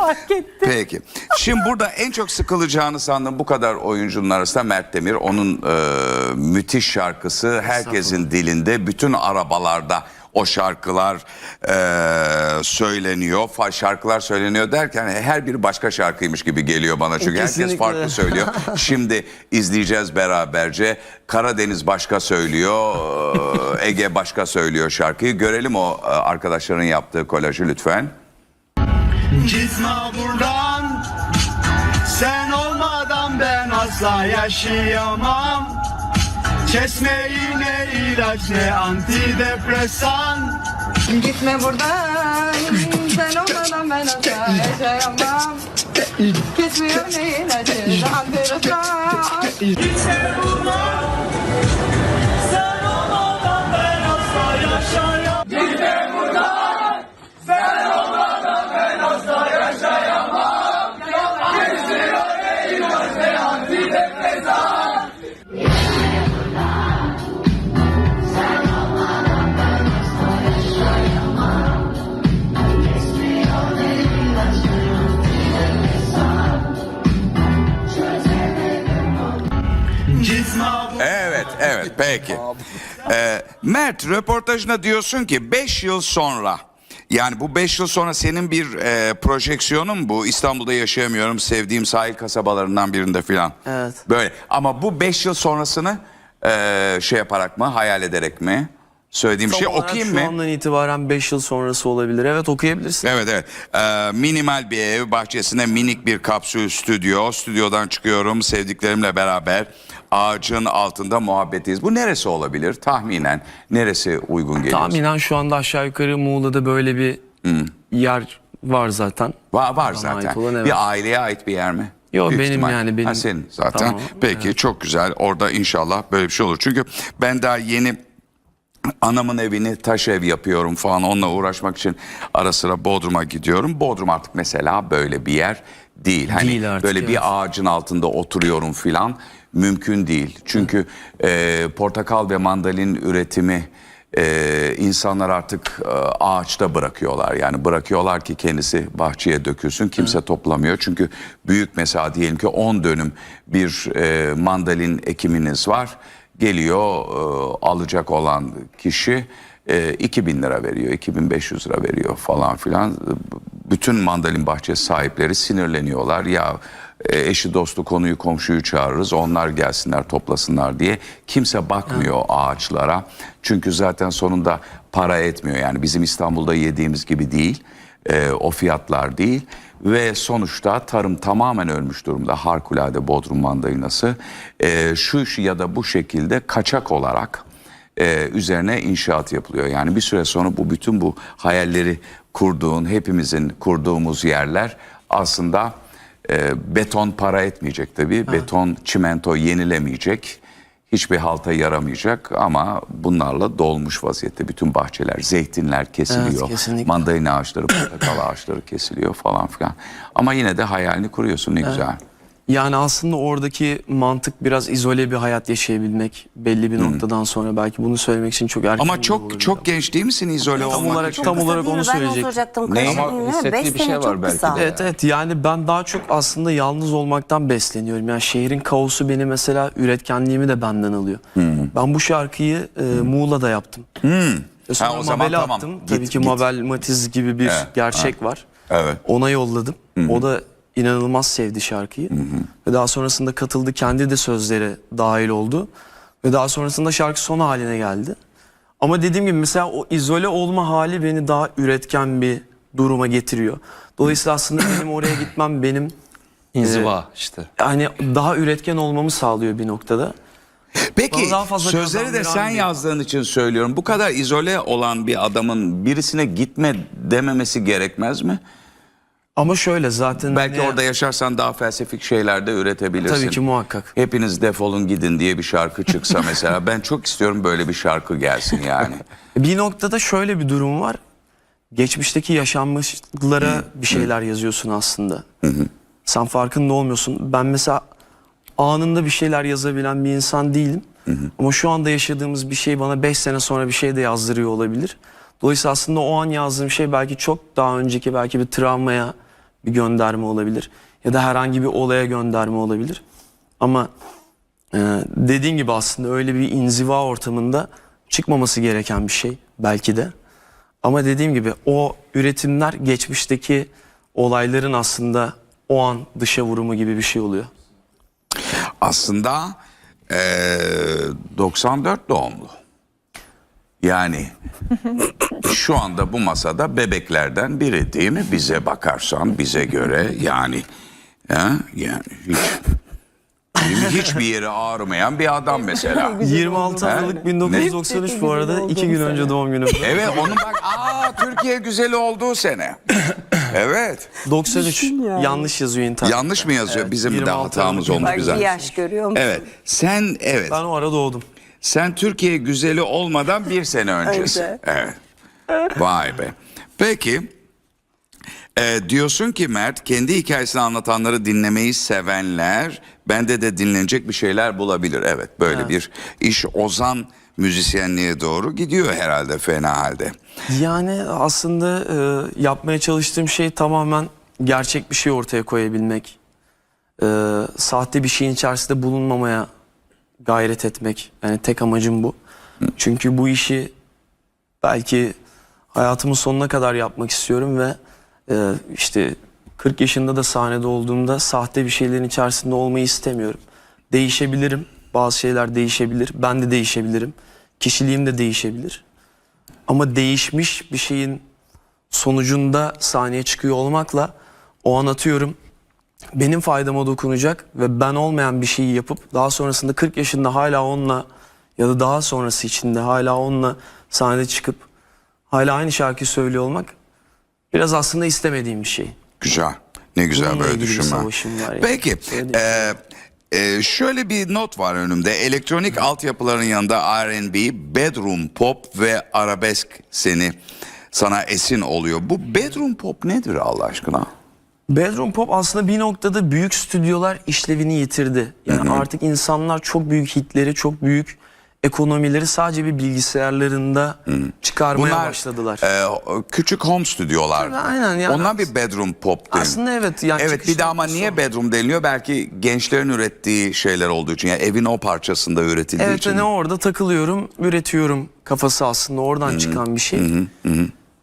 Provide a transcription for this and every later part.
Fark ettim. Peki. Şimdi burada en çok sıkılacağını sandım bu kadar oyuncunun arasında Mert Demir. Onun e, müthiş şarkısı herkesin dilinde, bütün arabalarda o şarkılar e, söyleniyor. Fa- Şarkılar söyleniyor derken her biri başka şarkıymış gibi geliyor bana. Çünkü herkes Kesinlikle. farklı söylüyor. Şimdi izleyeceğiz beraberce. Karadeniz başka söylüyor, e, Ege başka söylüyor şarkıyı. Görelim o e, arkadaşların yaptığı kolajı lütfen. Gitme buradan. Sen olmadan ben asla yaşayamam. Kesme iğne ilaç ne antidepresan. Gitme buradan. Sen olmadan ben asla yaşayamam. Kesmiyor ne ilacı enteresan Gitme buradan Evet, peki. Ee, Mert röportajına diyorsun ki 5 yıl sonra yani bu 5 yıl sonra senin bir e, projeksiyonun bu. İstanbul'da yaşayamıyorum sevdiğim sahil kasabalarından birinde filan. Evet. Böyle ama bu 5 yıl sonrasını e, şey yaparak mı hayal ederek mi? Söylediğim şey Tam olarak okuyayım şu mı? andan itibaren 5 yıl sonrası olabilir. Evet okuyabilirsin. Evet evet. Ee, minimal bir ev bahçesinde minik bir kapsül stüdyo. Stüdyodan çıkıyorum sevdiklerimle beraber ağacın altında muhabbetiz. Bu neresi olabilir? Tahminen neresi uygun geliyor? Tahminen şu anda aşağı yukarı Muğla'da böyle bir yer var zaten. Var, var Bana zaten. olan, evet. Bir aileye ait bir yer mi? Yo, Büyük benim ihtimal. yani, benim. Ha, senin zaten. Tamam, Peki çok güzel. Orada inşallah böyle bir şey olur. Çünkü ben daha yeni anamın evini taş ev yapıyorum falan onunla uğraşmak için ara sıra Bodrum'a gidiyorum. Bodrum artık mesela böyle bir yer değil. Hani Değil artık, böyle evet. bir ağacın altında oturuyorum filan mümkün değil. Çünkü e, portakal ve mandalin üretimi e, insanlar artık e, ağaçta bırakıyorlar. Yani bırakıyorlar ki kendisi bahçeye dökülsün. Kimse toplamıyor. Çünkü büyük mesela diyelim ki 10 dönüm bir e, mandalin ekiminiz var. Geliyor e, alacak olan kişi e, 2000 lira veriyor, 2500 lira veriyor falan filan. Bütün mandalin bahçesi sahipleri sinirleniyorlar. Ya eşi dostu konuyu komşuyu çağırırız onlar gelsinler toplasınlar diye. Kimse bakmıyor ağaçlara. Çünkü zaten sonunda para etmiyor. Yani bizim İstanbul'da yediğimiz gibi değil. E, o fiyatlar değil. Ve sonuçta tarım tamamen ölmüş durumda. Harikulade Bodrum mandalinası. E, şu şu ya da bu şekilde kaçak olarak e, üzerine inşaat yapılıyor. Yani bir süre sonra bu bütün bu hayalleri kurduğun, hepimizin kurduğumuz yerler aslında e, beton para etmeyecek tabii. Beton, çimento yenilemeyecek. Hiçbir halta yaramayacak ama bunlarla dolmuş vaziyette bütün bahçeler, zeytinler kesiliyor. Evet, kesinlikle. mandalina ağaçları, portakal ağaçları kesiliyor falan filan. Ama yine de hayalini kuruyorsun ne güzel. Yani aslında oradaki mantık biraz izole bir hayat yaşayabilmek belli bir noktadan sonra belki bunu söylemek için çok erken Ama çok olabilir çok genç değil misin izole Tam olmak olarak- için? tam olarak onu Ben söyleyecektim. soracaktım. Ne? Ama hissettiği bir şey var belki de. Evet evet yani ben daha çok aslında yalnız olmaktan besleniyorum. Yani şehrin kaosu beni mesela üretkenliğimi de benden alıyor. Ben bu şarkıyı e, Muğla'da yaptım. Ve sonra Ha, o zaman Mabel'e tamam. attım. Git, Tabii ki git. Mabel Matiz gibi bir Evet, gerçek var. Evet. Ona yolladım. O da inanılmaz sevdi şarkıyı. Ve daha sonrasında katıldı. Kendi de sözleri dahil oldu. Ve daha sonrasında şarkı son haline geldi. Ama dediğim gibi mesela o izole olma hali beni daha üretken bir duruma getiriyor. Dolayısıyla aslında benim oraya gitmem benim İnziva işte. yani daha üretken olmamı sağlıyor bir noktada. Peki sözleri de sen bir- yazdığın için söylüyorum. Bu kadar izole olan bir adamın birisine gitme dememesi gerekmez mi? Ama şöyle zaten Belki hani- orada yaşarsan daha felsefik şeyler de üretebilirsin. Tabii ki muhakkak. Hepiniz defolun gidin diye bir şarkı çıksa mesela. ben çok istiyorum böyle bir şarkı gelsin yani. Bir noktada şöyle bir durum var. Geçmişteki yaşanmışlara bir şeyler yazıyorsun aslında. Sen farkında olmuyorsun. Ben mesela anında bir şeyler yazabilen bir insan değilim. Ama şu anda yaşadığımız bir şey bana 5 sene sonra bir şey de yazdırıyor olabilir. Dolayısıyla aslında o an yazdığım şey belki çok daha önceki belki bir travmaya bir gönderme olabilir. Ya da herhangi bir olaya gönderme olabilir. Ama e, dediğin gibi aslında öyle bir inziva ortamında çıkmaması gereken bir şey belki de. Ama dediğim gibi o üretimler geçmişteki olayların aslında o an dışa vurumu gibi bir şey oluyor. Aslında eee, 94 doğumlu. Yani şu anda bu masada bebeklerden biri değil mi? Bize bakarsan bize göre yani ha? yani hiç hiçbir yeri ağrımayan bir adam mesela. 26 Aralık 1993 bu arada iki gün önce doğum günüm. Evet onun bak aa Türkiye güzeli olduğu sene. Evet. 93 yanlış yazıyor internet. Yanlış mı yazıyor? Bizim de 26 hatamız olmuş Bak güzel. bir yaş görüyor musun? Evet. Sen evet. Ben o ara doğdum. Sen Türkiye güzeli olmadan bir sene öncesi. Önce. Evet. Vay be. Peki. e, diyorsun ki Mert kendi hikayesini anlatanları dinlemeyi sevenler bende de dinlenecek bir şeyler bulabilir. Evet böyle bir iş ozan müzisyenliğe doğru gidiyor herhalde fena halde. Yani aslında e, yapmaya çalıştığım şey tamamen gerçek bir şey ortaya koyabilmek. E, sahte bir şeyin içerisinde bulunmamaya gayret etmek. Yani tek amacım bu. Çünkü bu işi belki hayatımın sonuna kadar yapmak istiyorum ve e, işte 40 yaşında da sahnede olduğumda sahte bir şeylerin içerisinde olmayı istemiyorum. Değişebilirim. Bazı şeyler değişebilir. Ben de değişebilirim. Kişiliğim de değişebilir. Ama değişmiş bir şeyin sonucunda sahneye çıkıyor olmakla o an atıyorum benim faydama dokunacak ve ben olmayan bir şeyi yapıp daha sonrasında 40 yaşında hala onunla ya da daha sonrası içinde hala onunla sahnede çıkıp hala aynı şarkıyı söylüyor olmak biraz aslında istemediğim bir şey. Güzel. Ne güzel Bununla böyle düşünme. yani. Peki. E, e, şöyle bir not var önümde. Elektronik altyapıların yanında R&B, bedroom pop ve arabesk seni sana esin oluyor. Bu bedroom pop nedir Allah aşkına? Bedroom Pop aslında bir noktada büyük stüdyolar işlevini yitirdi. Yani artık insanlar çok büyük hitleri, çok büyük ekonomileri sadece bir bilgisayarlarında çıkarmaya başladılar. e, küçük home stüdyolar. Aynen yani. Onlar bir bedroom pop değil? Aslında evet. Yani Evet bir de ama niye bedroom deniliyor? Belki gençlerin ürettiği şeyler olduğu için. Yani evin o parçasında üretildiği Evet için. ve ne orada takılıyorum, üretiyorum kafası aslında oradan çıkan bir şey.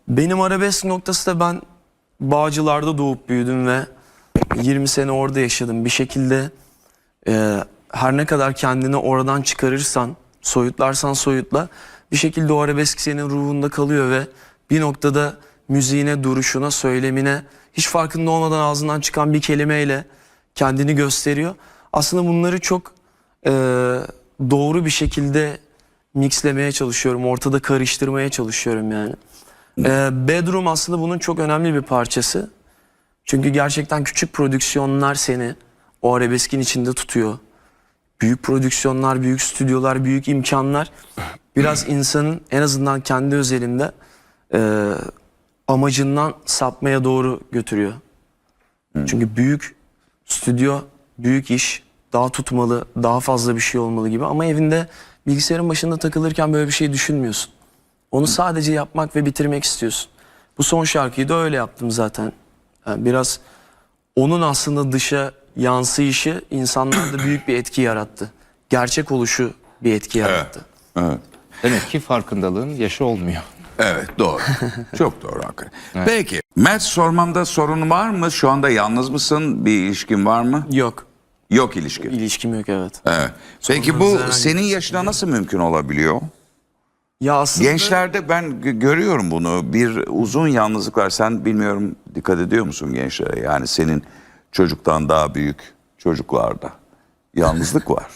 Benim arabesk noktası da ben Bağcılar'da doğup büyüdüm ve 20 sene orada yaşadım. Bir şekilde e, her ne kadar kendini oradan çıkarırsan, soyutlarsan soyutla bir şekilde o arabesk senin ruhunda kalıyor ve bir noktada müziğine, duruşuna, söylemine hiç farkında olmadan ağzından çıkan bir kelimeyle kendini gösteriyor. Aslında bunları çok e, doğru bir şekilde mixlemeye çalışıyorum. Ortada karıştırmaya çalışıyorum yani. E, Bedroom aslında bunun çok önemli bir parçası. Çünkü gerçekten küçük prodüksiyonlar seni o arabeskin içinde tutuyor. Büyük prodüksiyonlar, büyük stüdyolar, büyük imkanlar biraz insanın en azından kendi özelinde e, amacından sapmaya doğru götürüyor. Çünkü büyük stüdyo, büyük iş, daha tutmalı, daha fazla bir şey olmalı gibi ama evinde bilgisayarın başında takılırken böyle bir şey düşünmüyorsun. Onu sadece yapmak ve bitirmek istiyorsun. Bu son şarkıyı da öyle yaptım zaten. Yani biraz onun aslında dışa yansıyışı insanlarda büyük bir etki yarattı. Gerçek oluşu bir etki yarattı. Evet. Demek ki farkındalığın yaşı olmuyor. Evet doğru. Çok doğru hakikaten. Peki Mert sormamda sorun var mı? Şu anda yalnız mısın? Bir ilişkin var mı? Yok. Yok ilişki. ilişkim yok evet. Evet. Peki bu senin yaşına nasıl mümkün olabiliyor? Ya aslında Gençlerde ben gö- görüyorum bunu. Bir uzun yalnızlık var. Sen bilmiyorum dikkat ediyor musun gençlere? Yani senin çocuktan daha büyük çocuklarda yalnızlık var.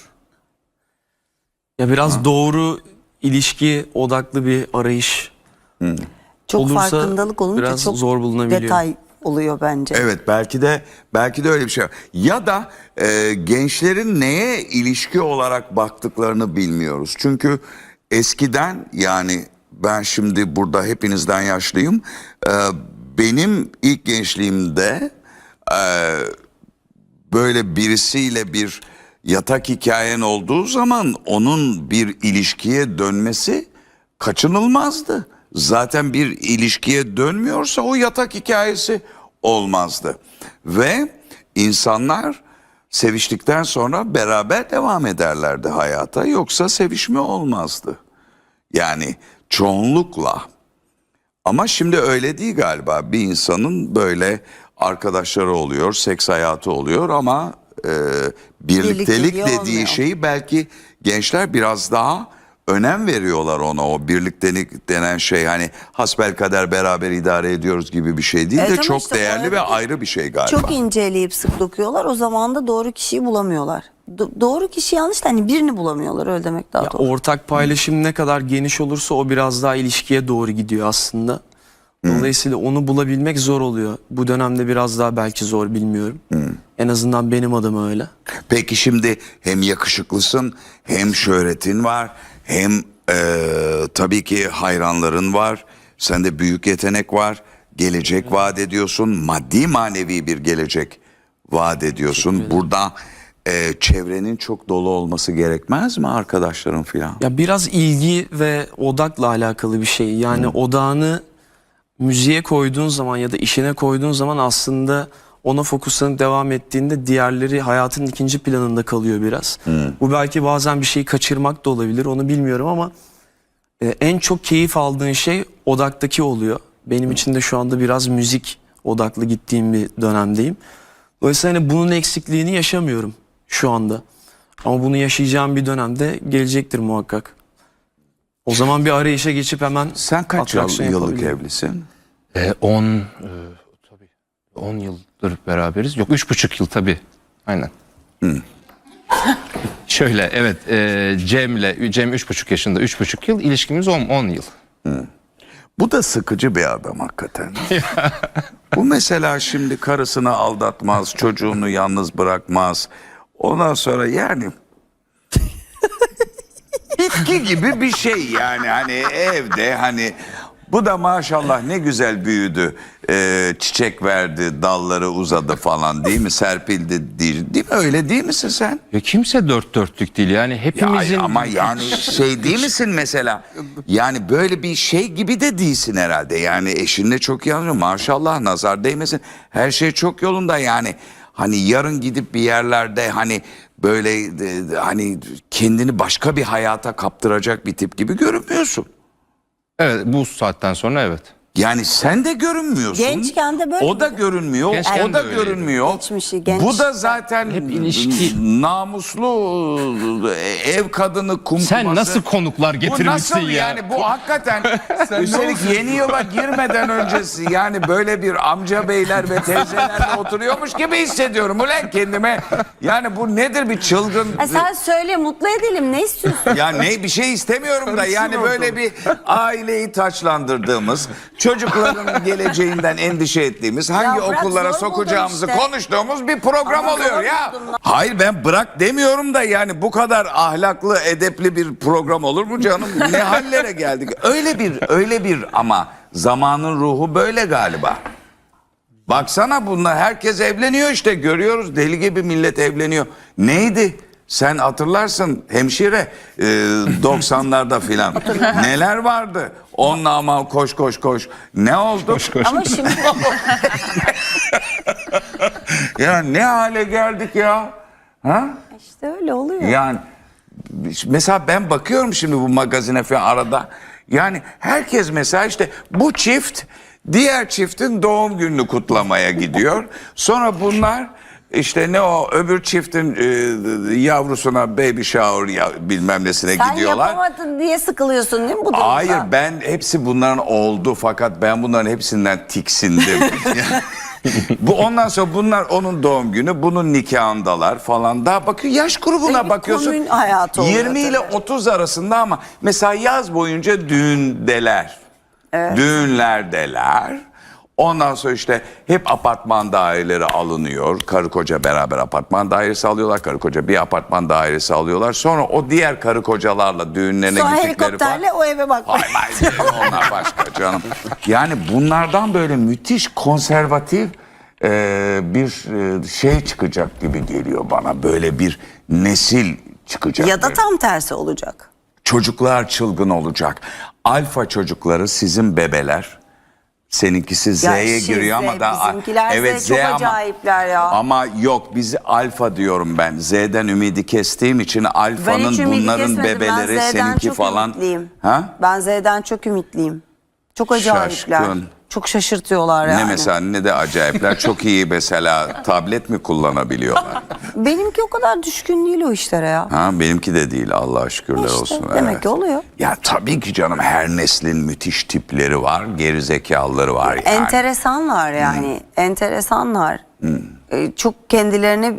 ya biraz doğru ilişki odaklı bir arayış Çok olursa farkındalık olunca biraz çok zor bulunabiliyor. detay oluyor bence. Evet belki de belki de öyle bir şey. var. Ya da e, gençlerin neye ilişki olarak baktıklarını bilmiyoruz. Çünkü eskiden yani ben şimdi burada hepinizden yaşlıyım. E, benim ilk gençliğimde e, böyle birisiyle bir yatak hikayen olduğu zaman onun bir ilişkiye dönmesi kaçınılmazdı. Zaten bir ilişkiye dönmüyorsa o yatak hikayesi olmazdı. Ve insanlar seviştikten sonra beraber devam ederlerdi hayata. Yoksa sevişme olmazdı. Yani çoğunlukla. Ama şimdi öyle değil galiba. Bir insanın böyle arkadaşları oluyor, seks hayatı oluyor ama e, birliktelik Birlikteliği dediği olmuyor. şeyi belki gençler biraz daha önem veriyorlar ona. O birliktelik denen şey hani hasbelkader beraber idare ediyoruz gibi bir şey değil Evet de ama çok işte değerli ve ayrı bir şey galiba. Çok inceleyip sık dokuyorlar. O zaman da doğru kişiyi bulamıyorlar. Do- doğru kişi yanlış da hani birini bulamıyorlar öyle demek daha Ya doğru. ortak paylaşım ne kadar geniş olursa o biraz daha ilişkiye doğru gidiyor aslında. Dolayısıyla onu bulabilmek zor oluyor. Bu dönemde biraz daha belki zor bilmiyorum. En azından benim adıma öyle. Peki şimdi hem yakışıklısın hem şöhretin var hem eee, tabii ki hayranların var. Sende büyük yetenek var. Gelecek vaat ediyorsun. Maddi manevi bir gelecek vaat ediyorsun. Burada eee, çevrenin çok dolu olması gerekmez mi arkadaşların filan? Ya biraz ilgi ve odakla alakalı bir şey. Yani odağını müziğe koyduğun zaman ya da işine koyduğun zaman aslında ona fokuslanıp devam ettiğinde diğerleri hayatın ikinci planında kalıyor biraz. Bu belki bazen bir şeyi kaçırmak da olabilir onu bilmiyorum ama e, en çok keyif aldığın şey odaktaki oluyor. Benim için de şu anda biraz müzik odaklı gittiğim bir dönemdeyim. Dolayısıyla hani bunun eksikliğini yaşamıyorum şu anda. Ama bunu yaşayacağım bir dönemde gelecektir muhakkak. O zaman bir arayışa geçip hemen Sen kaç yıl- yıllık evlisin? 10 e, tabii 10 yıldır beraberiz. Yok üç buçuk yıl tabii. Aynen. Şöyle evet e, Cem'le Cem üç buçuk yaşında üç buçuk yıl ilişkimiz 10 10 yıl. Bu da sıkıcı bir adam hakikaten. Bu mesela şimdi karısını aldatmaz, çocuğunu yalnız bırakmaz. Ondan sonra yani bitki gibi bir şey yani hani evde hani bu da maşallah ne güzel büyüdü. Ee, çiçek verdi, dalları uzadı falan değil mi? Serpildi değil, değil mi? Öyle değil misin sen? Ya kimse dört dörtlük değil yani Ya hepimizin ama yani şey değil misin mesela? Yani böyle bir şey gibi de değilsin herhalde. Yani eşinle çok iyi anlıyor. Maşallah nazar değmesin. Her şey çok yolunda yani. Hani yarın gidip bir yerlerde hani böyle e, hani kendini başka bir hayata kaptıracak bir tip gibi görünmüyorsun. evet bu saatten sonra evet. Yani sen de görünmüyorsun. Gençken de böyle O da miydi? görünmüyor. Gençken o da de öyleydi. görünmüyor. Geçmişi, genç. Bu da zaten Hep ilişki. namuslu ev kadını kumkuması. Sen nasıl konuklar Bu getirmişsin nasıl ya? yani bu hakikaten üstelik yeni yıla girmeden öncesi yani böyle bir amca beyler ve teyzelerle oturuyormuş gibi hissediyorum ulan kendime. Yani bu nedir bir çılgın Ha, sen söyle mutlu edelim ne istiyorsun? ya ne bir şey istemiyorum da yani böyle bir aileyi taçlandırdığımız, çocukların geleceğinden endişe ettiğimiz, hangi bırak, okullara zor sokacağımızı işte. konuştuğumuz bir program Ama oluyor zor ya. lan. Hayır ben bırak demiyorum da yani bu kadar ahlaklı, edepli bir program olur mu canım? Ne hallere geldik? Öyle bir öyle bir ama zamanın ruhu böyle galiba. Baksana bunlar herkes evleniyor işte görüyoruz deli gibi millet evleniyor. Neydi? Sen hatırlarsın hemşire e, 90'larda filan neler vardı? Onunla aman koş koş koş. Ne oldu? Ama şimdi Ya ne hale geldik ya? Ha? işte öyle oluyor. Yani mesela ben bakıyorum şimdi bu magazine falan arada. Yani herkes mesela işte bu çift diğer çiftin doğum gününü kutlamaya gidiyor. Sonra bunlar işte ne o öbür çiftin e, yavrusuna baby shower ya, bilmem nesine Sen gidiyorlar. yapamadın diye sıkılıyorsun değil mi bu durumda? Hayır ben hepsi bunların oldu fakat ben bunların hepsinden tiksindim. Bu ondan sonra bunlar onun doğum günü, bunun nikahındalar falan. Daha bakıyor yaş grubuna E, bir bakıyorsun. komün hayatı oluyor 20 ile tabii. 30 arasında ama mesela yaz boyunca düğündeler. Düğünlerdeler. Ondan sonra işte hep apartman daireleri alınıyor. Karı koca beraber apartman dairesi alıyorlar. Karı koca bir apartman dairesi alıyorlar. Sonra o diğer karı kocalarla düğünlerine Sonra gittikleri falan. helikopterle o eve bak. Hayır hayır onlar başka canım. Yani bunlardan böyle müthiş konservatif e, bir e, şey çıkacak gibi geliyor bana. Böyle bir nesil çıkacak. ya da böyle. tam tersi olacak. Çocuklar çılgın olacak. Alfa çocukları sizin bebeler Seninkisi Z'ye şimdi giriyor ama da bizimkiler Z evet Z çok ama, acayipler ya. Ama yok bizi alfa diyorum ben. Z'den ümidi kestiğim için Ben alfanın hiç ümidi bunların kesmedim. bebeleri ben Z'den seninki çok falan. Ümitliyim. Ha? Ben Z'den çok ümitliyim. Çok acayipler. Şaşkın. Çok şaşırtıyorlar yani. Ne mesela ne de acayipler çok iyi mesela tablet mi kullanabiliyorlar? Benimki o kadar düşkün değil o işlere ya. Ha benimki de değil Allah'a şükürler İşte, olsun. demek evet. ki oluyor. Ya tabii ki canım her neslin müthiş tipleri var, gerizekalıları var yani. Enteresanlar yani. Enteresanlar. Ee, çok kendilerine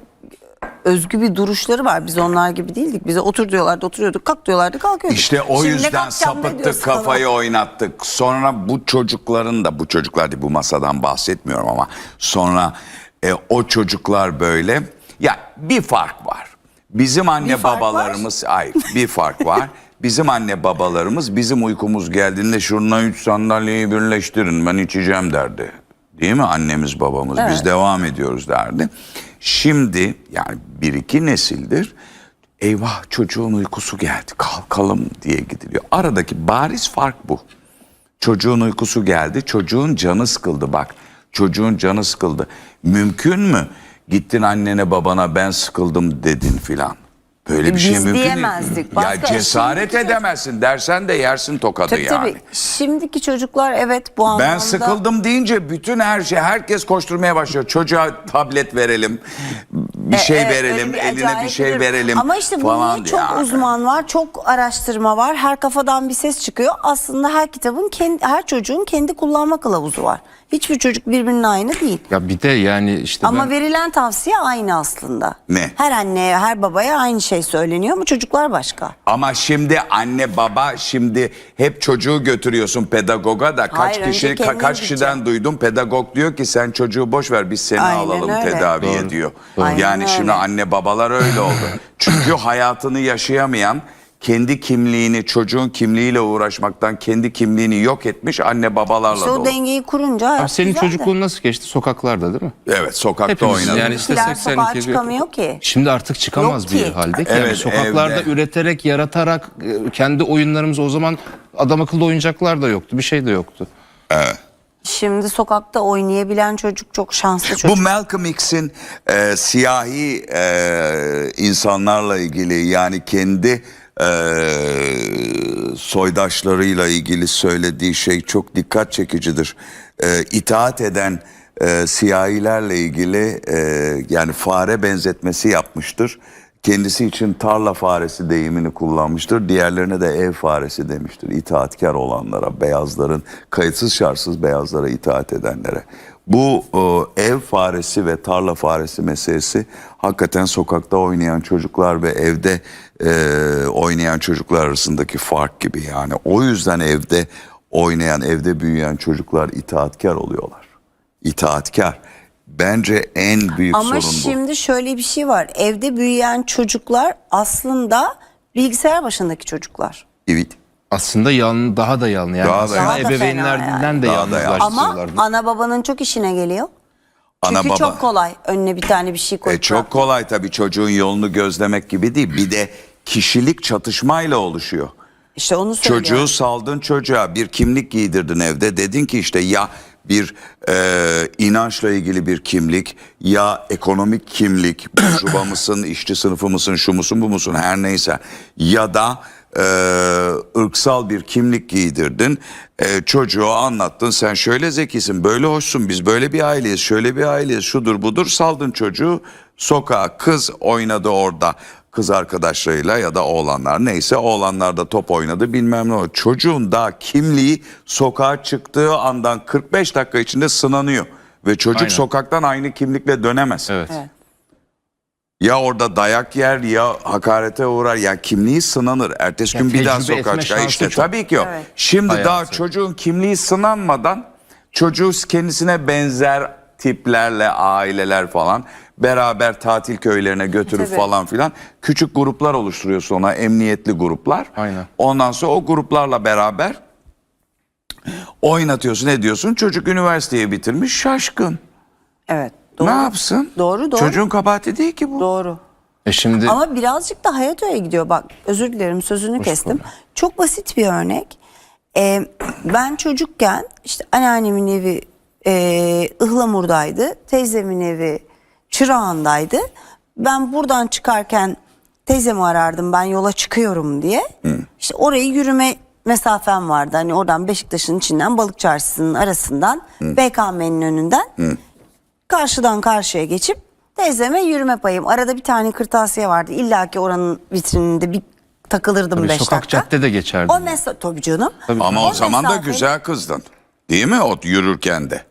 özgü bir duruşları var. Biz onlar gibi değildik. Bize otur diyorlardı oturuyorduk. Kalk diyorlardı kalkıyorduk. İşte o Şimdi yüzden kalkacağım, ne sapıttık diyorsun kafayı oynattık. Sonra bu çocukların da bu çocuklar değil bu masadan bahsetmiyorum ama sonra e, o çocuklar böyle ya bir fark var. Bizim anne fark babalarımız ay bir fark var. Bizim anne babalarımız bizim uykumuz geldiğinde şununla üç sandalyeyi birleştirin ben içeceğim derdi. Değil mi annemiz babamız biz devam ediyoruz derdi. Şimdi yani bir iki nesildir eyvah çocuğun uykusu geldi kalkalım diye gidiliyor. Aradaki bariz fark bu. Çocuğun uykusu geldi çocuğun canı sıkıldı bak çocuğun canı sıkıldı. Mümkün mü gittin annene babana ben sıkıldım dedin filan. Böyle bir Biz şey mümkün değil. diyemezdik. Başka- Ya cesaret Şimdiki- edemezsin dersen de yersin tokadı Tabii yani. tabii. Şimdiki çocuklar evet bu anlamda. Ben sıkıldım deyince bütün her şey herkes koşturmaya başlıyor. Çocuğa tablet verelim, bir E, şey evet, verelim, öyle bir eline bir acayip şey verelim Ama işte falan bunun çok yani. uzman var, çok araştırma var. Her kafadan bir ses çıkıyor. Aslında her kitabın kendi, her çocuğun kendi kullanma kılavuzu var. Hiçbir çocuk birbirinin aynı değil. Ya bir de yani işte Ama ben, verilen tavsiye aynı aslında. Ne? Her anneye, her babaya aynı şey söyleniyor ama çocuklar başka. Ama şimdi anne baba şimdi hep çocuğu götürüyorsun pedagoga da kaç Hayır, kişi ka- kaç kişiden duydum pedagog diyor ki sen çocuğu boş ver biz seni Aynen alalım öyle. tedaviye Doğru. diyor. Aynen Yani şimdi öyle. anne babalar öyle oldu. Çünkü hayatını yaşayamayan kendi kimliğini çocuğun kimliğiyle uğraşmaktan kendi kimliğini yok etmiş anne babalarla İşte o dolu. dengeyi kurunca hayat senin çocukluğun nasıl geçti? Sokaklarda değil mi? Evet sokakta Hepimiz oynadı. yani işte sokağa 82 çıkamıyor ki. Şimdi artık çıkamaz Yok bir ki. halde ki. Evet, yani sokaklarda evde. üreterek, yaratarak e, kendi oyunlarımız o zaman adam akıllı oyuncaklar da yoktu. Bir şey de yoktu. Şimdi sokakta oynayabilen çocuk çok şanslı çocuk. Bu Malcolm X'in e, siyahi e, insanlarla ilgili yani kendi soydaşlarıyla ilgili söylediği şey çok dikkat çekicidir. E, itaat eden e, siyahilerle ilgili e, yani fare benzetmesi yapmıştır. Kendisi için tarla faresi deyimini kullanmıştır. Diğerlerine de ev faresi demiştir. İtaatkar olanlara, beyazların kayıtsız şartsız beyazlara itaat edenlere. Bu e, ev faresi ve tarla faresi meselesi hakikaten sokakta oynayan çocuklar ve evde e, oynayan çocuklar arasındaki fark gibi. Yani o yüzden evde oynayan, evde büyüyen çocuklar itaatkar oluyorlar. İtaatkar. Bence en büyük Ama sorun bu. şimdi şöyle bir şey var. Evde büyüyen çocuklar aslında bilgisayar başındaki çocuklar. Evet. Aslında yan, daha da yan. Yani Daha da yan. Daha da ebeveynlerden fena de Daha da yan. Ama yalnızlaştırıyorlar. ana babanın çok işine geliyor. Çünkü Ana baba. çok kolay önüne bir tane bir şey koyup E çok kolay tabii çocuğun yolunu gözlemek gibi değil. Bir de kişilik çatışmayla oluşuyor. İşte onu söylüyorum. Çocuğu saldın çocuğa bir kimlik giydirdin evde. Dedin ki işte ya bir e, inançla ilgili bir kimlik ya ekonomik kimlik burjuva mısın işçi sınıfı mısın şu musun bu musun her neyse ya da e, ırksal bir kimlik giydirdin e, çocuğa anlattın sen şöyle zekisin böyle hoşsun biz böyle bir aileyiz şöyle bir aileyiz şudur budur saldın çocuğu sokağa kız oynadı orada kız arkadaşlarıyla ya da oğlanlar neyse oğlanlar da top oynadı bilmem ne o. Çocuğun daha kimliği sokağa çıktığı andan 45 dakika içinde sınanıyor. Ve çocuk Aynen. sokaktan aynı kimlikle dönemez. Evet. Evet. Ya orada dayak yer ya hakarete uğrar ya kimliği sınanır. Ertesi Ya gün bir daha tecrübe sokağa etme çıkar. şansı İşte çok. tabii ki o. Evet. Şimdi Hayatı. daha çocuğun kimliği sınanmadan çocuğu kendisine benzer tiplerle aileler falan beraber tatil köylerine götürüp Tabii. falan filan küçük gruplar oluşturuyorsun ona emniyetli gruplar. Aynen. Ondan sonra o gruplarla beraber oynatıyorsun ne diyorsun çocuk üniversiteyi bitirmiş şaşkın. Evet. Doğru. Ne yapsın? Doğru, doğru. Çocuğun kabahati değil ki bu. Doğru. E şimdi Ama birazcık da hayat öyle gidiyor. Bak özür dilerim sözünü kestim. Çok basit bir örnek. Ee, ben çocukken işte anneannemin evi e, Ihlamur'daydı. Teyzemin evi Çırağan'daydı. Ben buradan çıkarken teyzemi arardım ben yola çıkıyorum diye. İşte orayı yürüme mesafem vardı. Hani oradan Beşiktaş'ın içinden Balık Çarşısı'nın arasından BKM'nin önünden karşıdan karşıya geçip teyzeme yürüme payım. Arada bir tane kırtasiye vardı. İlla ki oranın vitrininde bir takılırdım 5 dakika. Sokak caddede geçerdi. O mesa tabii canım. Tabii. Ama o, o zaman da güzel kızdın. Değil mi o yürürken de?